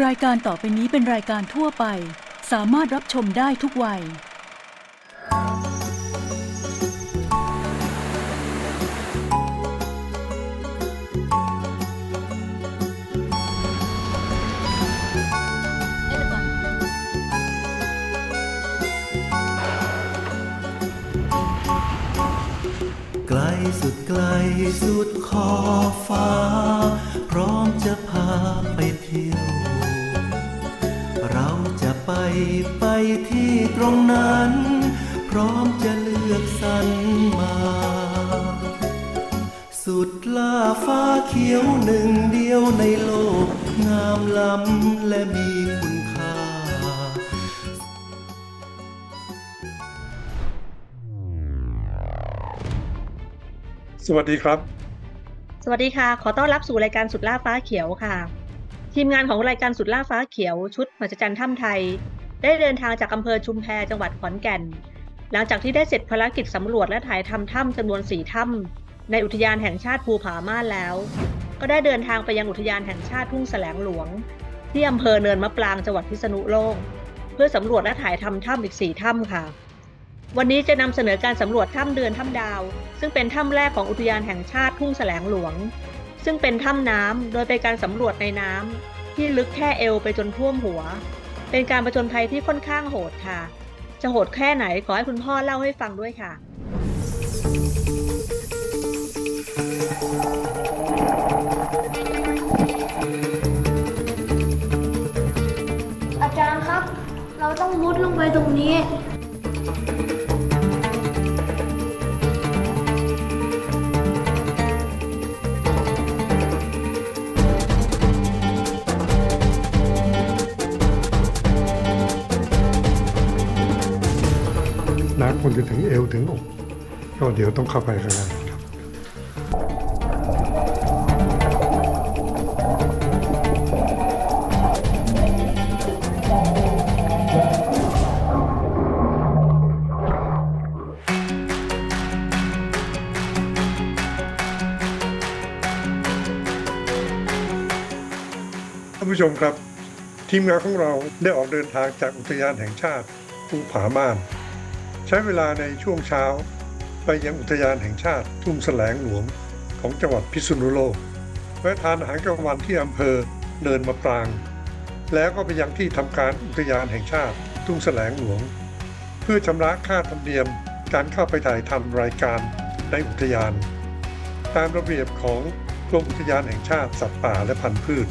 รายการต่อไปนี้เป็นรายการทั่วไป สามารถรับชมได้ทุกวัย ไกลสุดไกลสุดขอบฟ้า พร้อมจะพาไปเที่ยว ไปไปที่ตรงนั้น พร้อมจะเลือกสรรมา สุดล่าฟ้าเขียวหนึ่งเดียวในโลก งามล้ำและมีคุณค่า สวัสดีครับ สวัสดีค่ะ ขอต้อนรับสู่รายการสุดล่าฟ้าเขียวค่ะทีมงานของรายการสุดล่าฟ้าเขียวชุดมหัศจรรย์ถ้ำไทย ได้เดินทางจากอำเภอชุมแพจังหวัดขอนแก่น หลังจากที่ได้เสร็จภารกิจสำรวจและถ่ายทำถ้ำจำนวนสี่ถ้ำในอุทยานแห่งชาติภูผาม่านแล้ว ก็ได้เดินทางไปยังอุทยานแห่งชาติทุ่งแสลงหลวง ที่อำเภอเนินมะปรางจังหวัดพิษณุโลก เพื่อสำรวจและถ่ายทำถ้ำอีกสี่ถ้ำค่ะ วันนี้จะนำเสนอการสำรวจถ้ำเดือนถ้ำดาว ซึ่งเป็นถ้ำแรกของอุทยานแห่งชาติทุ่งแสลงหลวง ซึ่งเป็นถ้ำน้ำโดยเป็นการสำรวจในน้ำที่ลึกแค่เอวไปจนท่วมหัว เป็นการประจนภัยที่ค่อนข้างโหดค่ะ จะโหดแค่ไหนขอให้คุณพ่อเล่าให้ฟังด้วยค่ะอาจารย์ครับ เราต้องมุดลงไปตรงนี้ น้ำควรจะถึงเอวถึงอก ก็เดี๋ยวต้องเข้าไปข้างในครับ ท่านผู้ชมครับ ทีมงานของเราได้ออกเดินทางจากอุทยานแห่งชาติภูผาม่าน ใช้เวลาในช่วงเช้า ไปยังอุทยานแห่งชาติทุ่งแสลงหลวงของจังหวัดพิษณุโลกแวะทานอาหารกลางวันที่อำเภอเนินมะปราง แล้วก็ไปยังที่ทำการอุทยานแห่งชาติทุ่งแสลงหลวง เพื่อชำระค่าธรรมเนียมการเข้าไปถ่ายทำรายการในอุทยาน ตามระเบียบของกรมอุทยานแห่งชาติสัตว์ป่าและพันธุ์พืช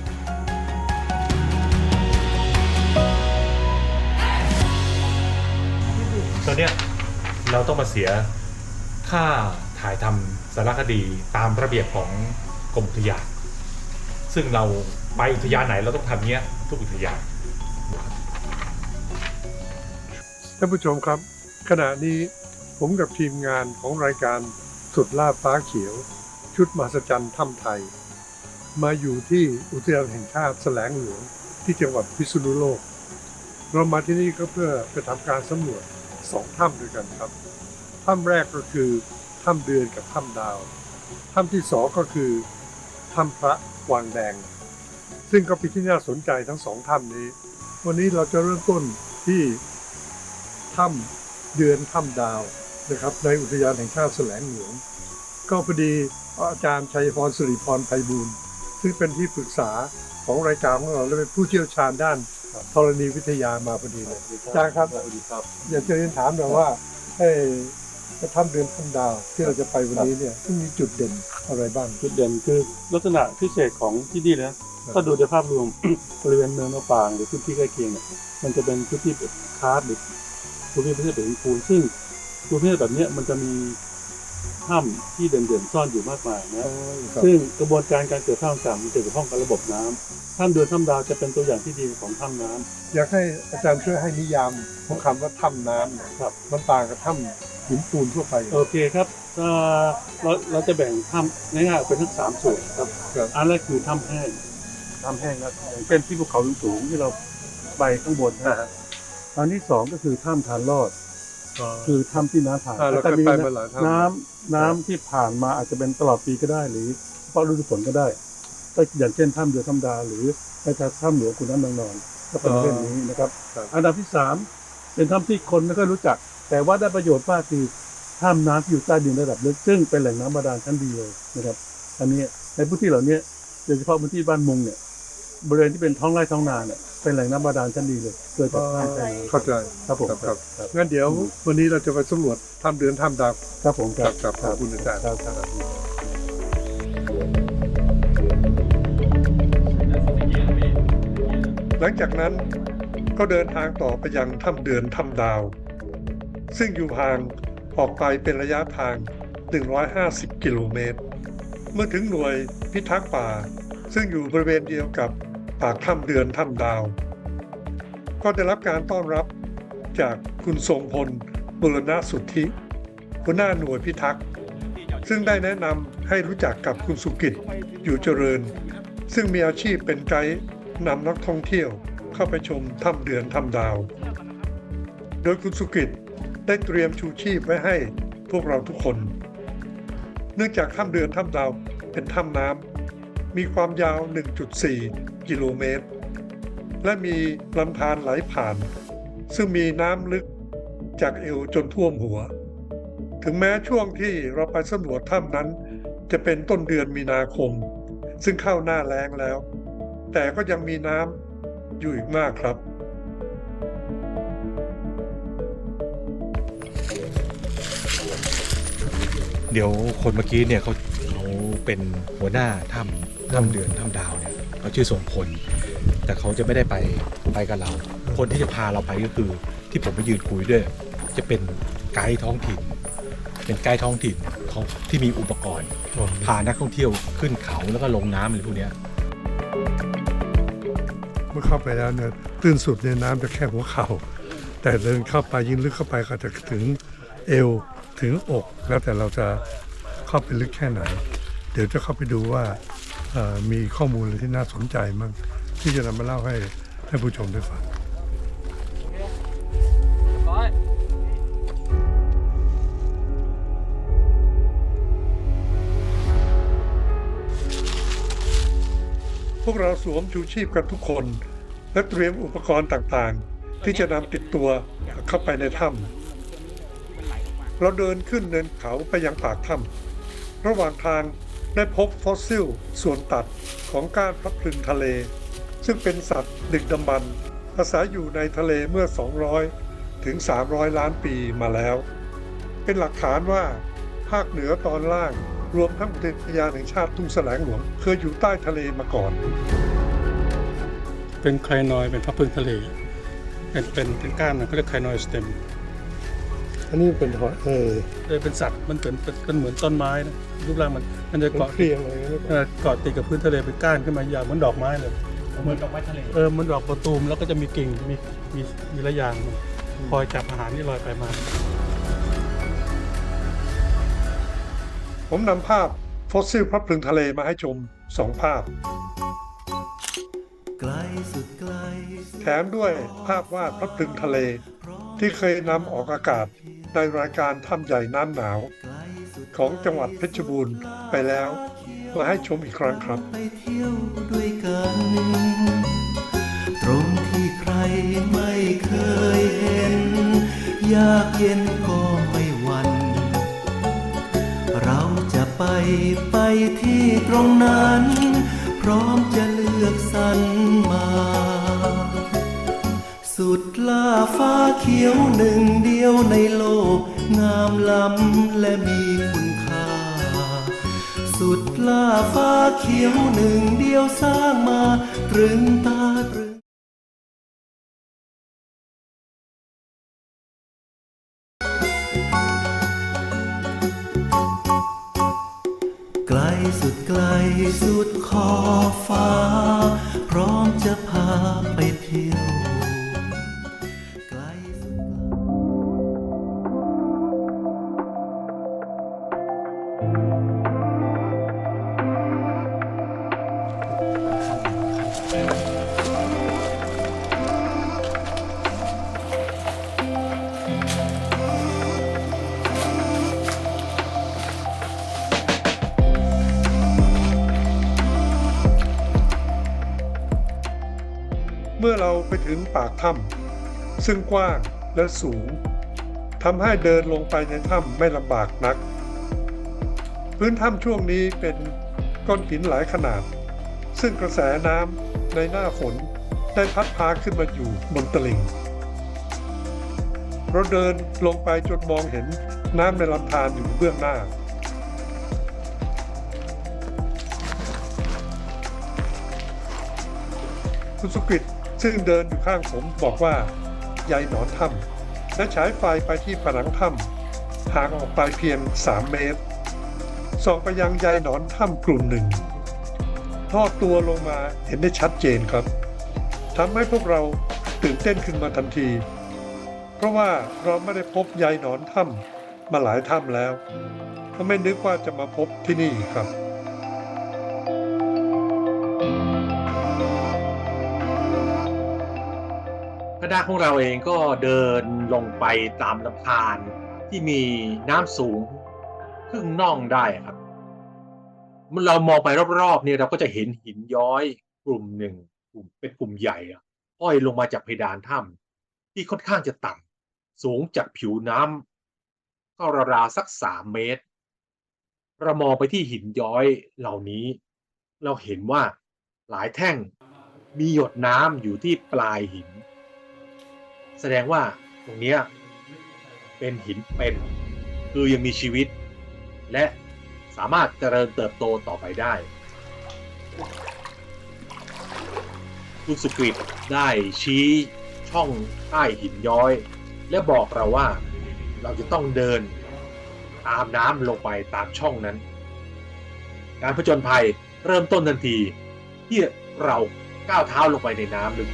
ตอนเนี้ยเราต้องมาเสียค่าถ่ายทำสารคดีตามระเบียบของกรมอุทยานซึ่งเราไปอุทยานไหนเราต้องทำเงี้ยทุกอุทยานท่านผู้ชมครับ ขณะนี้ผมกับทีมงานของรายการสุดล่าฟ้าเขียว ชุดมหัศจรรย์ถ้ำไทย มาอยู่ที่อุทยานแห่งชาติแสลงหลวงที่จังหวัดพิษณุโลก เรามาที่นี่ก็เพื่อไปทำการสำรวจ สองถ้ำด้วยกันครับถ้ำแรกก็คือถ้ำเดือนกับถ้ำดาวถ้ำที่สองก็คือถ้ำพระกวางแดง ซึ่งก็เป็นที่น่าสนใจทั้งสองถ้ำนี้ วันนี้เราจะเริ่มต้นที่ถ้ำเดือนถ้ำดาวนะครับในอุทยานแห่งชาติแสลงหลวง ก็พอดีอาจารย์ชัยพรสิริพรไพบูลซึ่งเป็นที่ปรึกษาของรายการของเราและเป็นผู้เชี่ยวชาญด้าน ธรณีวิทยามาพอดีเลยอาจารย์ครับ อยากจะเรียนถามหน่อยว่าไอ้ถ้ำเดือนถ้ำดาวที่เราจะไปวันนี้เนี่ยมีจุดเด่นอะไรบ้าง จุดเด่นคือลักษณะพิเศษของที่นี่นะถ้าดูในภาพรวมบริเวณเนินมะปรางหรือพื้นที่ใกล้เคียงเนี่ยมันจะเป็นพื้นที่แบบคาร์ดหรือภูมิประเทศเป็นปูนซึ่งภูมิประเทศแบบเนี้ยมันจะมี ถ้ำที่เด่นๆซ่อนอยู่มากมายนะซึ่งกระบวนการการเกิดถ้ำต่างๆมันเกี่ยวข้องกับระบบน้ำถ้ำเดือนถ้ำดาวจะเป็นตัวอย่างที่ดีของถ้ำน้ำอยากให้อาจารย์ช่วยให้นิยามของคำว่าถ้ำน้ำหน่อยครับมันต่างกับถ้ำหินปูนทั่วไป โอเคครับเอ่อเราเราจะแบ่งถ้ำง่ายๆเป็นทั้งสามส่วนครับครับอันแรกคือถ้ำแห้งถ้ำแห้งนะอย่างเช่นที่ภูเขาสูงๆที่เราไปข้างบนนะฮะอันที่สองก็คือถ้ำทานลอด คือถ้ำที่น้ำผ่านอ่าเราแต่เคยมีไปมาหลายถ้ำ น้ำน้ำที่ผ่านมาอาจจะเป็นตลอดปีก็ได้ หรือเฉพาะฤดูฝนก็ได้ก็อย่างเช่นถ้ำเดือถ้ำดาวหรือในถ้ำหลวงขุนน้ำนางนอนก็เป็นเรื่องนี้นะครับ ครับ อันดับที่สามเป็นถ้ำที่คนไม่ค่อยรู้จัก แต่ว่าได้ประโยชน์มากคือถ้ำน้ำที่อยู่ใต้ดินระดับลึกซึ่งเป็นแหล่งน้ำบาดาลชั้นดีเลยนะครับ อันนี้ในพื้นที่เหล่านี้โดยเฉพาะพื้นที่บ้านมุงเนี่ยบริเวณที่เป็นท้องไร่ท้องนาเนี่ย เป็นแหล่งน้ำบาดาลชั้นดีเลยเกิดจากน้ำใต้น้ำเข้าใจครับผมครับครับครับงั้นเดี๋ยววันนี้เราจะไปสำรวจถ้ำเดือนถ้ำดาวครับผมครับครับขอบคุณอาจารย์ครับครับหลังจากนั้นก็เดินทางต่อไปยังถ้ำเดือนถ้ำดาว ซึ่งอยู่ห่างออกไปเป็นระยะทาง 150 กิโลเมตร เมื่อถึงหน่วยพิทักษ์ป่า ซึ่งอยู่บริเวณเดียวกับ ปากถ้ำเดือนถ้ำดาว ก็ได้รับการต้อนรับจากคุณทรงพลบุรณะสุทธิหัวหน้าหน่วยพิทักษ์ซึ่งได้แนะนำให้รู้จักกับคุณสุกิจอยู่เจริญ ซึ่งมีอาชีพเป็นไกด์นำนักท่องเที่ยวเข้าไปชมถ้ำเดือนถ้ำดาว โดยคุณสุกิจได้เตรียมชูชีพไว้ให้พวกเราทุกคน เนื่องจากถ้ำเดือนถ้ำดาวเป็นถ้ำน้ำมีความยาว 1.4 กิโลเมตร และมีลำธารไหลผ่าน ซึ่งมีน้ำลึกจากเอวจนท่วมหัว ถึงแม้ช่วงที่เราไปสำรวจถ้ำนั้น จะเป็นต้นเดือนมีนาคม ซึ่งเข้าหน้าแล้งแล้ว แต่ก็ยังมีน้ำอยู่อีกมากครับเดี๋ยวคนเมื่อกี้เนี่ยเขาเขาเป็นหัวหน้าถ้ำถ้ำเดือนถ้ำดาวเนี่ย เขาชื่อทรงพล แต่เขาจะไม่ได้ไปไปกับเรา คนที่จะพาเราไปก็คือ ที่ผมไปยืนคุยด้วย จะเป็นไกด์ท้องถิ่น เป็นไกด์ท้องถิ่นเขาที่มีอุปกรณ์ พานักท่องเที่ยวขึ้นเขาแล้วก็ลงน้ำอะไรพวกเนี้ยเมื่อเข้าไปแล้วเนี่ยตื้นสุดในน้ำจะแค่หัวเข่า แต่เดินเข้าไปยิ่งลึกเข้าไปก็จะถึงเอวถึงอก แล้วแต่เราจะเข้าไปลึกแค่ไหน เดี๋ยวจะเข้าไปดูว่า มีข้อมูลอะไรที่น่าสนใจมั่งที่จะนำมาเล่าให้ให้ผู้ชมได้ฟังพวกเราสวมชูชีพกันทุกคน และเตรียมอุปกรณ์ต่างๆ ที่จะนำติดตัวเข้าไปในถ้ำเราเดินขึ้นเนินเขาไปยังปากถ้ำระหว่างทาง ได้พบฟอสซิลส่วนตัดของก้านพลับพลึงทะเล ซึ่งเป็นสัตว์ดึกดำบรรพ์อาศัยอยู่ในทะเลเมื่อ 200 ถึง 300 ล้านปีมาแล้ว เป็นหลักฐานว่าภาคเหนือตอนล่างรวมทั้งอุทยานแห่งชาติทุ่งแสลงหลวง เคยอยู่ใต้ทะเลมาก่อน เป็นไคลนอยเป็นพับพึ่งทะเล เป็นเป็นเป็นก้านนะเขาเรียกไคลนอยสเต็ม อันนี้เป็นหอยเออเลยเป็นสัตว์มันเป็นเป็นเป็นเหมือนต้นไม้นะรูปร่างมันมันจะเป็นเกาะเครียงอะไรอย่างเงี้ยเออเกาะติดกับพื้นทะเลเป็นก้านขึ้นมายาวเหมือนดอกไม้เลยเหมือนดอกไม้ทะเลเออเหมันดอกประตูมแล้วก็จะมีกิ่งมีมีมีระยางมันคอยจับอาหารที่ลอยไปมา ผมนำภาพฟอสซิลพลับพลึงทะเลมาให้ชมสองภาพไกลสุดไกลสุดแถมด้วยภาพวาดพลับพลึงทะเล ที่เคยนำออกอากาศ ในรายการถ้ำใหญ่น้ำหนาว ของจังหวัดเพชรบูรณ์ไปแล้ว มาให้ชมอีกครั้งครับไปเที่ยวด้วยกันตรงที่ใครไม่เคยเห็น ยากเย็นก็ไม่หวันเราจะไปไปที่ตรงนั้น พร้อมจะเลือกสรรมา สุดล่าฟ้าเขียวหนึ่งเดียวในโลก งามล้ำและมีคุณค่า สุดล่าฟ้าเขียวหนึ่งเดียวสร้างมาตรึงตาตรึงไกลสุดไกลสุดขอบฟ้า พร้อมจะพาไป เราไปถึงปากถ้ำซึ่งกว้างและสูงทำให้เดินลงไปในถ้ำไม่ลำบากนัก พื้นถ้ำช่วงนี้เป็นก้อนหินหลายขนาด ซึ่งกระแสน้ำในหน้าฝนได้พัดพาขึ้นมาอยู่บนตลิ่งเราเดินลงไปจนมองเห็นน้ำในลำธารอยู่เบื้องหน้า คุณสุกิต ซึ่งเดินอยู่ข้างผมบอกว่ายายหนอนถ้ำและฉายไฟไปที่ผนังถ้ำห่างออกไปเพียง 3 เมตร ส่องไปยังยายหนอนถ้ำกลุ่มหนึ่ง ทอดตัวลงมาเห็นได้ชัดเจนครับทำให้พวกเราตื่นเต้นขึ้นมาทันที เพราะว่าเราไม่ได้พบยายหนอนถ้ำมาหลายถ้ำแล้วก็ไม่นึกว่าจะมาพบที่นี่ครับ ณะของเราเองก็เดินลงไปตามลำธารที่มีน้ำสูงครึ่งน่องได้ครับเรามองไปรอบๆเนี่ยเราก็จะเห็นหินย้อยกลุ่มหนึ่งกลุ่มเป็นกลุ่มใหญ่อะห้อยลงมาจากเพดานถ้ำที่ค่อนข้างจะต่ำสูงจากผิวน้ำก็ราวๆสักสามเมตรเรามองไปที่หินย้อยเหล่านี้ เราเห็นว่าหลายแท่งมีหยดน้ำอยู่ที่ปลายหิน แสดงว่าตรงเนี้ยเป็นหินเป็นคือยังมีชีวิต และสามารถเจริญเติบโตต่อไปได้ คุณสุกริตได้ชี้ช่องใต้หินย้อย และบอกเราว่าเราจะต้องเดินตามน้ำลงไปตามช่องนั้น การผจญภัยเริ่มต้นทันทีที่เราก้าวเท้าลงไปในน้ำลึก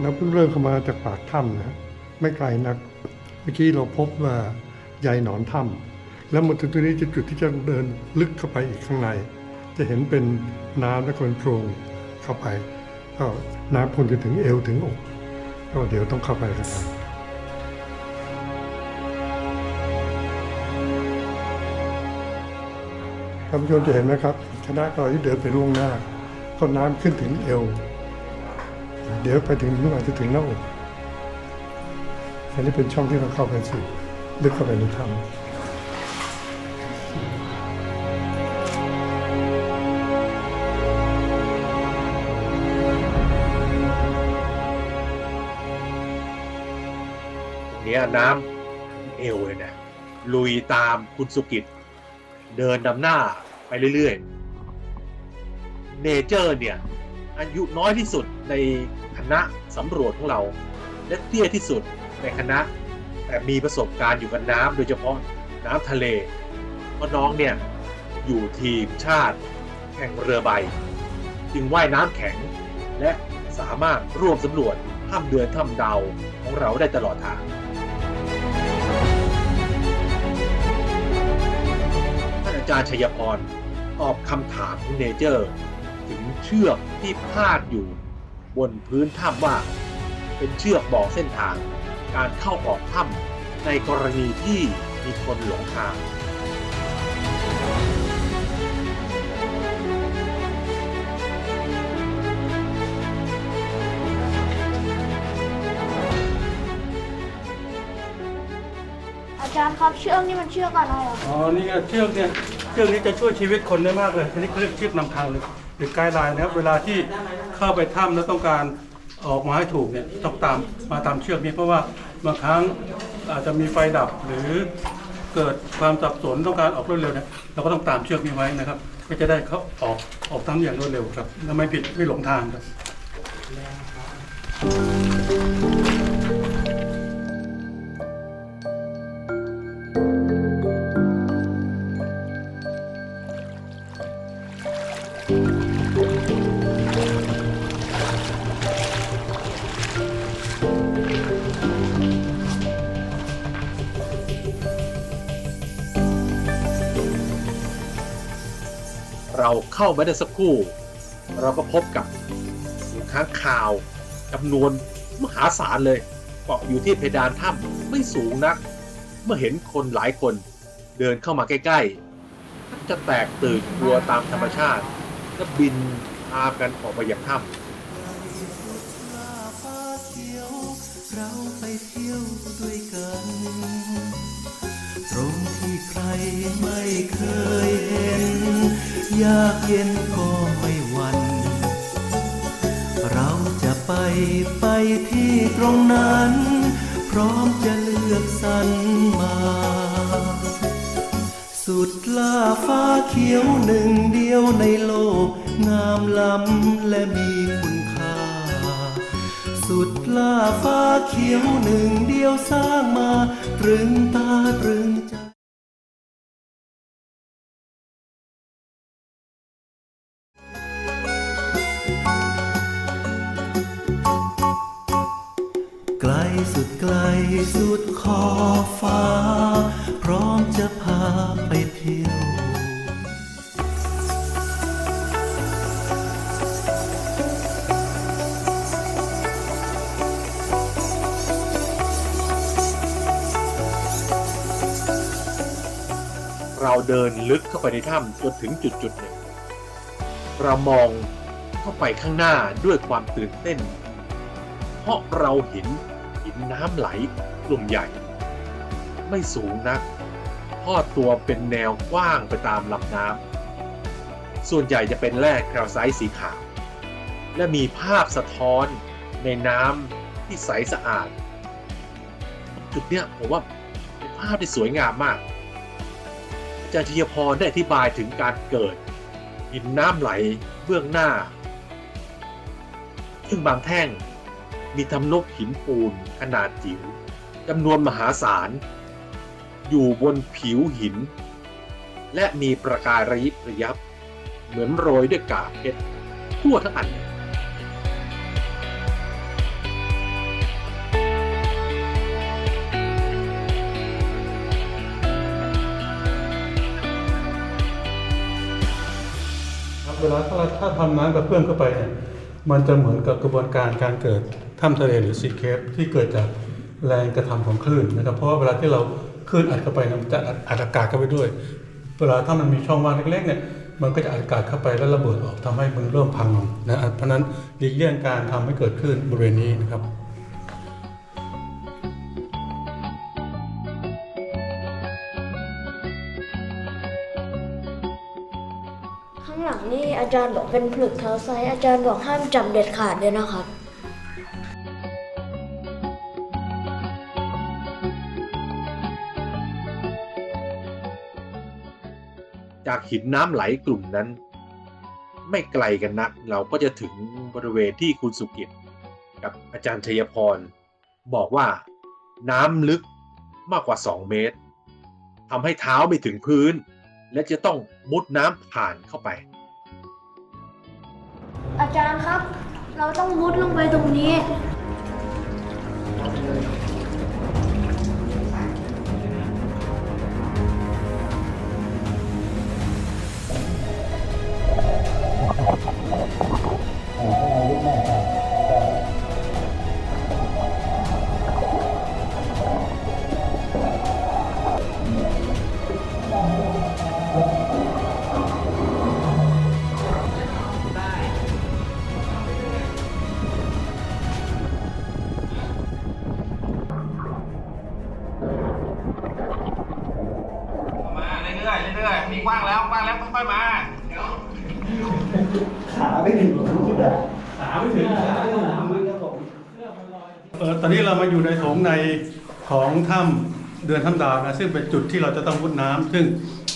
เราเพิ่งเริ่มเข้ามาจากปากถ้ำนะไม่ไกลนัก เมื่อกี้เราพบว่ายายหนอนถ้ำแล้วมาถึงตรงนี้จะจุดที่จะเดินลึกเข้าไปอีกข้างใน จะเห็นเป็นน้ำและคนโพรงเข้าไปก็น้ำคงจะถึงเอวถึงอกก็เดี๋ยวต้องเข้าไปกันครับท่านผู้ชมจะเห็นไหมครับคณะเราที่เดินไปล่วงหน้าก็น้ำขึ้นถึงเอว เดี๋ยวไปถึงนู่นอาจจะถึงหน้าอกอันนี้เป็นช่องที่เราเข้าไปสู่ลึกเข้าไปในถ้ำเนี้ยน้ำเอวเลยนะลุยตามคุณสุกิตเดินนำหน้าไปเรื่อยๆ เนเจอร์เนี่ย อายุน้อยที่สุดในคณะสำรวจของเรา และเตี้ยที่สุดในคณะ แต่มีประสบการณ์อยู่กับน้ำโดยเฉพาะน้ำทะเล เพราะน้องเนี่ยอยู่ทีมชาติแข่งเรือใบ จึงว่ายน้ำแข็ง และสามารถร่วมสำรวจถ้ำเดือนถ้ำดาวของเราได้ตลอดทางท่านอาจารย์ชัยพรตอบคำถามของเนเจอร์ เชือกที่พาดอยู่บนพื้นถ้ำว่า เป็นเชือกบอกเส้นทาง การเข้าออกถ้ำในกรณีที่มีคนหลงทางอาจารย์ครับเชือกนี่มันเชือกอะไรเหรออ๋อ นี่ไงเชือกเนี่ย เชือกนี้จะช่วยชีวิตคนได้มากเลยอันนี้เขาเรียกเชือกนำทางเลย หรือไกด์ไลน์นะครับเวลาที่เข้าไปถ้ำแล้วต้องการออกมาให้ถูกเนี่ยต้องตามมาตามเชือกนี้เพราะว่าบางครั้งอาจจะมีไฟดับหรือเกิดความสับสนต้องการออกรวดเร็วเนี่ยเราก็ต้องตามเชือกนี้ไว้นะครับ ก็จะได้เขาออกออกทั้งอย่างรวดเร็วครับแล้วไม่ผิดไม่หลงทางครับ เราเข้ามาได้สักครู่ เราก็พบกับฝูงค้างคาวจำนวนมหาศาลเลยเกาะอยู่ที่เพดานถ้ำไม่สูงนัก เมื่อเห็นคนหลายคนเดินเข้ามาใกล้ๆจะแตกตื่นกลัวตามธรรมชาติก็บินพากันออกมาจากถ้ำ ยากเย็นก็ไม่หวันเราจะไปไปที่ตรงนั้น พร้อมจะเลือกสรรมา สุดล่าฟ้าเขียวหนึ่งเดียวในโลก งามล้ำและมีคุณค่า สุดล่าฟ้าเขียวหนึ่งเดียวสร้างมา ตรึงตาตรึงใจ ลึกเข้าไปในถ้ำจนถึงจุดจุดๆหนึ่งเรามองเข้าไปข้างหน้าด้วยความตื่นเต้น เพราะเราเห็นหินน้ำไหลกลุ่มใหญ่ ไม่สูงนักทอดตัวเป็นแนวกว้างไปตามลำน้ำ ส่วนใหญ่จะเป็นแร่แคลไซต์สีขาว และมีภาพสะท้อนในน้ำที่ใสสะอาด จุดเนี้ยผมว่าเป็นภาพที่สวยงามมาก อาจารย์ธียพรได้อธิบายถึงการเกิดหินน้ำไหลเบื้องหน้า ซึ่งบางแท่งมีทำนกหินปูนขนาดจิ๋วจำนวนมหาศาล อยู่บนผิวหิน และมีประกายระยิบระยับ เหมือนโรยด้วยกากเพชรทั่วทั้งอัน เวลาถ้าเราถ้าทำน้ำกระเพื่อมเข้าไปเนี่ยมันจะเหมือนกับกระบวนการการเกิดถ้ำทะเลหรือซีเคฟที่เกิดจากแรงกระทำของคลื่นนะครับ เพราะว่าเวลาที่เราคลื่นอัดเข้าไปมันจะอัดอากาศเข้าไปด้วย เวลาถ้ามันมีช่องว่างเล็กๆเนี่ยมันก็จะอัดอากาศเข้าไปแล้วระเบิดออกทำให้มันเริ่มพังลงนะเพราะฉะนั้นหลีกเลี่ยงการทำให้เกิดคลื่นบริเวณนี้นะครับ จารย์บอกเป็นผลึกเท้าไซส์อาจารย์บอกห้ามจับเด็ดขาดเลยนะครับ จากหินน้ำไหลกลุ่มนั้น ไม่ไกลกันนัก เราก็จะถึงบริเวณที่คุณสุกิจกับอาจารย์ชัยพร บอกว่าน้ำลึกมากกว่า 2 เมตรทำให้เท้าไม่ถึงพื้น และจะต้องมุดน้ำผ่านเข้าไป อาจารย์ครับ เราต้องมุดลงไปตรงนี้ำเดือนถ้ำดาวนะซึ่งเป็นจุดที่เราจะต้องมุดน้ำซึ่ง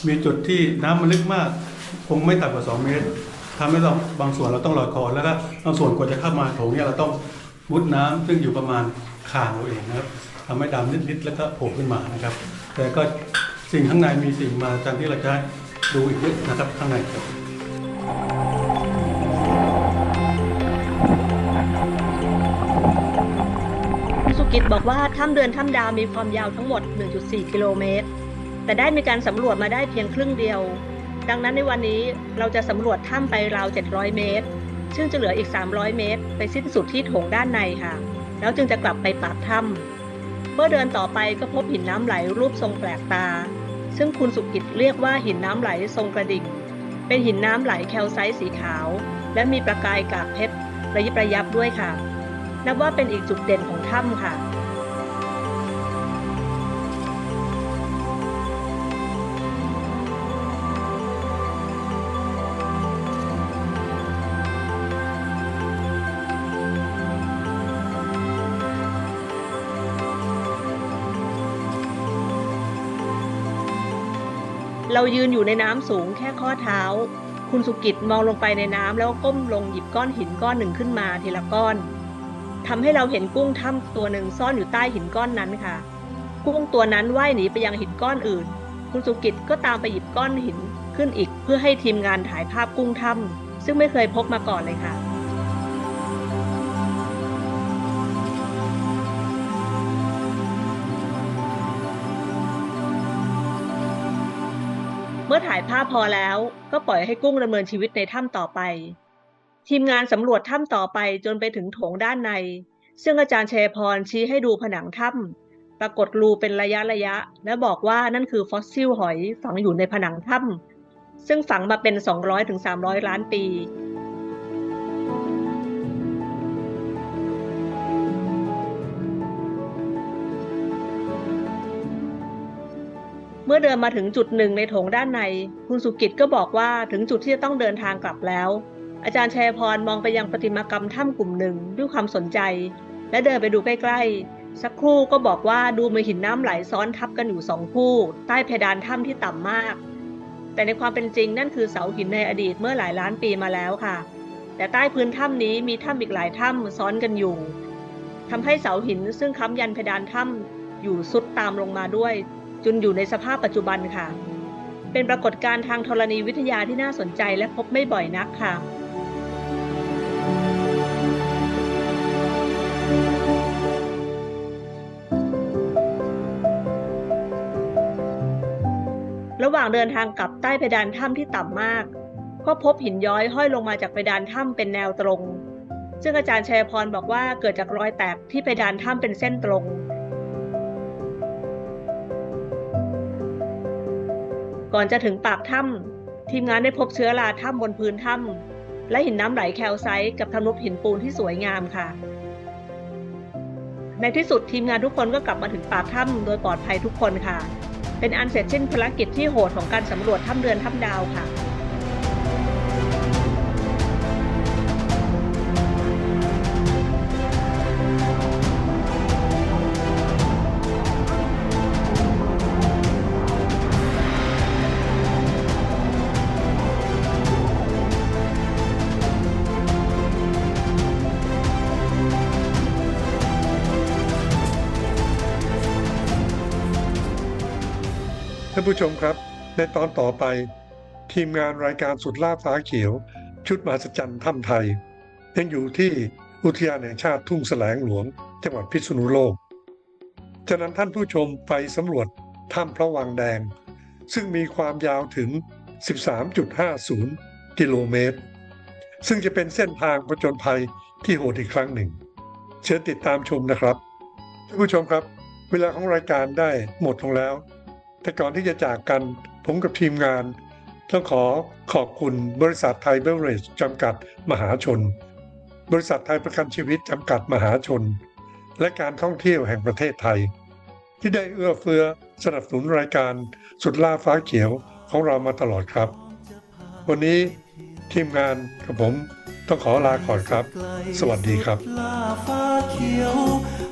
มีจุดที่น้ำมันลึกมาก คงไม่ต่ำกว่า 2 เมตรทำให้เราบางส่วนเราต้องลอยคอแล้วก็บางส่วนกว่าจะเข้ามาโถงเนี่ยเราต้องมุดน้ำซึ่งอยู่ประมาณคางเราเองนะครับทำให้ดำนิดๆแล้วก็โผล่ขึ้นมานะครับ แต่ก็สิ่งข้างในมีสิ่งมาจารที่เราจะดูอีกเยอะนะครับข้างในครับ กิจบอกว่าถ้ำเดือนถ้ำดาวมีความยาวทั้งหมด 1.4 กิโลเมตร แต่ได้มีการสำรวจมาได้เพียงครึ่งเดียว ดังนั้นในวันนี้เราจะสำรวจถ้ำไปราว 700 เมตร ซึ่งจะเหลืออีก 300 เมตร ไปสิ้นสุดที่โถงด้านในค่ะ แล้วจึงจะกลับไปปากถ้ำเมื่อเดินต่อไปก็พบหินน้ำไหลรูปทรงแปลกตา ซึ่งคุณสุกิจเรียกว่าหินน้ำไหลทรงกระดิ่ง เป็นหินน้ำไหลแคลไซต์สีขาว และมีประกายกากเพชรระยิบระยับด้วยค่ะ นับว่าเป็นอีกจุดเด่นของถ้ำค่ะเรายืนอยู่ในน้ำสูงแค่ข้อเท้า คุณสุกิจมองลงไปในน้ำแล้วก็ก้มลงหยิบก้อนหินก้อนหนึ่งขึ้นมาทีละก้อน ทำให้เราเห็นกุ้งถ้ำตัวหนึ่งซ่อนอยู่ใต้หินก้อนนั้นค่ะ กุ้งตัวนั้นว่ายหนีไปยังหินก้อนอื่น คุณสุกิจก็ตามไปหยิบก้อนหินขึ้นอีก เพื่อให้ทีมงานถ่ายภาพกุ้งถ้ำซึ่งไม่เคยพบมาก่อนเลยค่ะเมื่อถ่ายภาพพอแล้วก็ปล่อยให้กุ้งดำเนินชีวิตในถ้ำต่อไป ทีมงานสำรวจถ้ำต่อไปจนไปถึงโถงด้านใน ซึ่งอาจารย์เชยพรชี้ให้ดูผนังถ้ำปรากฏรูเป็นระยะระยะ และบอกว่านั่นคือฟอสซิลหอยฝังอยู่ในผนังถ้ำซึ่งฝังมาเป็น 200-300 ล้านปีเมื่อเดินมาถึงจุดหนึ่งในโถงด้านใน คุณสุกิจก็บอกว่าถึงจุดที่จะต้องเดินทางกลับแล้ว อาจารย์ชัยพรมองไปยังประติมากรรมถ้ำกลุ่มหนึ่งด้วยความสนใจ และเดินไปดูใกล้ๆ สักครู่ก็บอกว่าดูมีหินน้ำไหลซ้อนทับกันอยู่สองคู่ ใต้เพดานถ้ำที่ต่ำมาก แต่ในความเป็นจริงนั่นคือเสาหินในอดีตเมื่อหลายล้านปีมาแล้วค่ะ แต่ใต้พื้นถ้ำนี้มีถ้ำอีกหลายถ้ำซ้อนกันอยู่ทำให้เสาหินซึ่งค้ำยันเพดานถ้ำอยู่สุดตามลงมาด้วย จนอยู่ในสภาพปัจจุบันค่ะ เป็นปรากฏการณ์ทางธรณีวิทยาที่น่าสนใจและพบไม่บ่อยนักค่ะ ว่างเดินทางกลับใต้เพดานถ้ำที่ต่ำมาก ก็พบหินย้อยห้อยลงมาจากเพดานถ้ำเป็นแนวตรง ซึ่งอาจารย์ชัยพรบอกว่าเกิดจากรอยแตกที่เพดานถ้ำเป็นเส้นตรง ก่อนจะถึงปากถ้ำทีมงานได้พบเชื้อราถ้ำบนพื้นถ้ำและหินน้ำไหลแคลไซต์กับทำนุบหินปูนที่สวยงามค่ะ ในที่สุดทีมงานทุกคนก็กลับมาถึงปากถ้ำโดยปลอดภัยทุกคนค่ะ เป็นอันเสร็จสิ้นภารกิจที่โหดของการสำรวจถ้ำเดือนถ้ำดาวค่ะานผู้ชมครับ ในตอนต่อไป ทีมงานรายการสุดล่าฟ้าเขียว ชุดมหัศจรรย์ถ้ำไทย ยังอยู่ที่อุทยานแห่งชาติทุ่งแสลงหลวง จังหวัดพิษณุโลกจะนำท่านผู้ชมไปสำรวจถ้ำพระวังแดง ซึ่งมีความยาวถึง 13.50 กิโลเมตร ซึ่งจะเป็นเส้นทางประจนภัยที่โหดอีกครั้งหนึ่ง เชิญติดตามชมนะครับท่านผู้ชมครับ เวลาของรายการได้หมดลงแล้ว แต่ก่อนที่จะจากกัน ผมกับทีมงาน ต้องขอขอบคุณบริษัทไทยเบเวอเรจจำกัดมหาชน บริษัทไทยประกันชีวิตจำกัดมหาชน และการท่องเที่ยวแห่งประเทศไทย ที่ได้เอื้อเฟื้อสนับสนุนรายการสุดล่าฟ้าเขียวของเรามาตลอดครับ วันนี้ทีมงานกับผมต้องขอลาก่อนครับ สวัสดีครับเ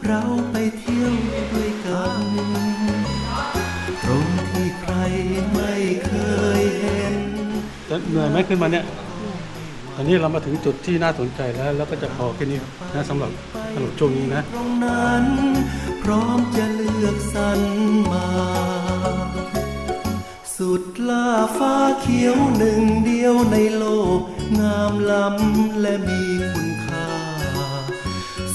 เราไปเที่ยวด้วยกัน รงที่ใครไม่เคยเห็นแล้วเหนื่อยไหมขึ้นมาเนี่ย ตอนนี้เรามาถึงจุดที่น่าสนใจแล้ว แล้วก็จะพอแค่นี้นะสำหรับสำหรับช่วงนี้นะตรงนั้นพร้อมจะเลือกสรรมา สุดล่าฟ้าเขียวหนึ่งเดียวในโลก งามล้ำและมีคุณค่า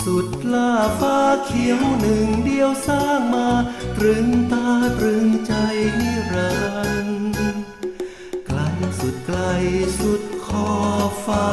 สุดล่าฟ้าเขียวหนึ่งเดียวสร้างมา ตรึงตาตรึงใจนิรันดร์ไกลสุดไกลสุดขอบฟ้า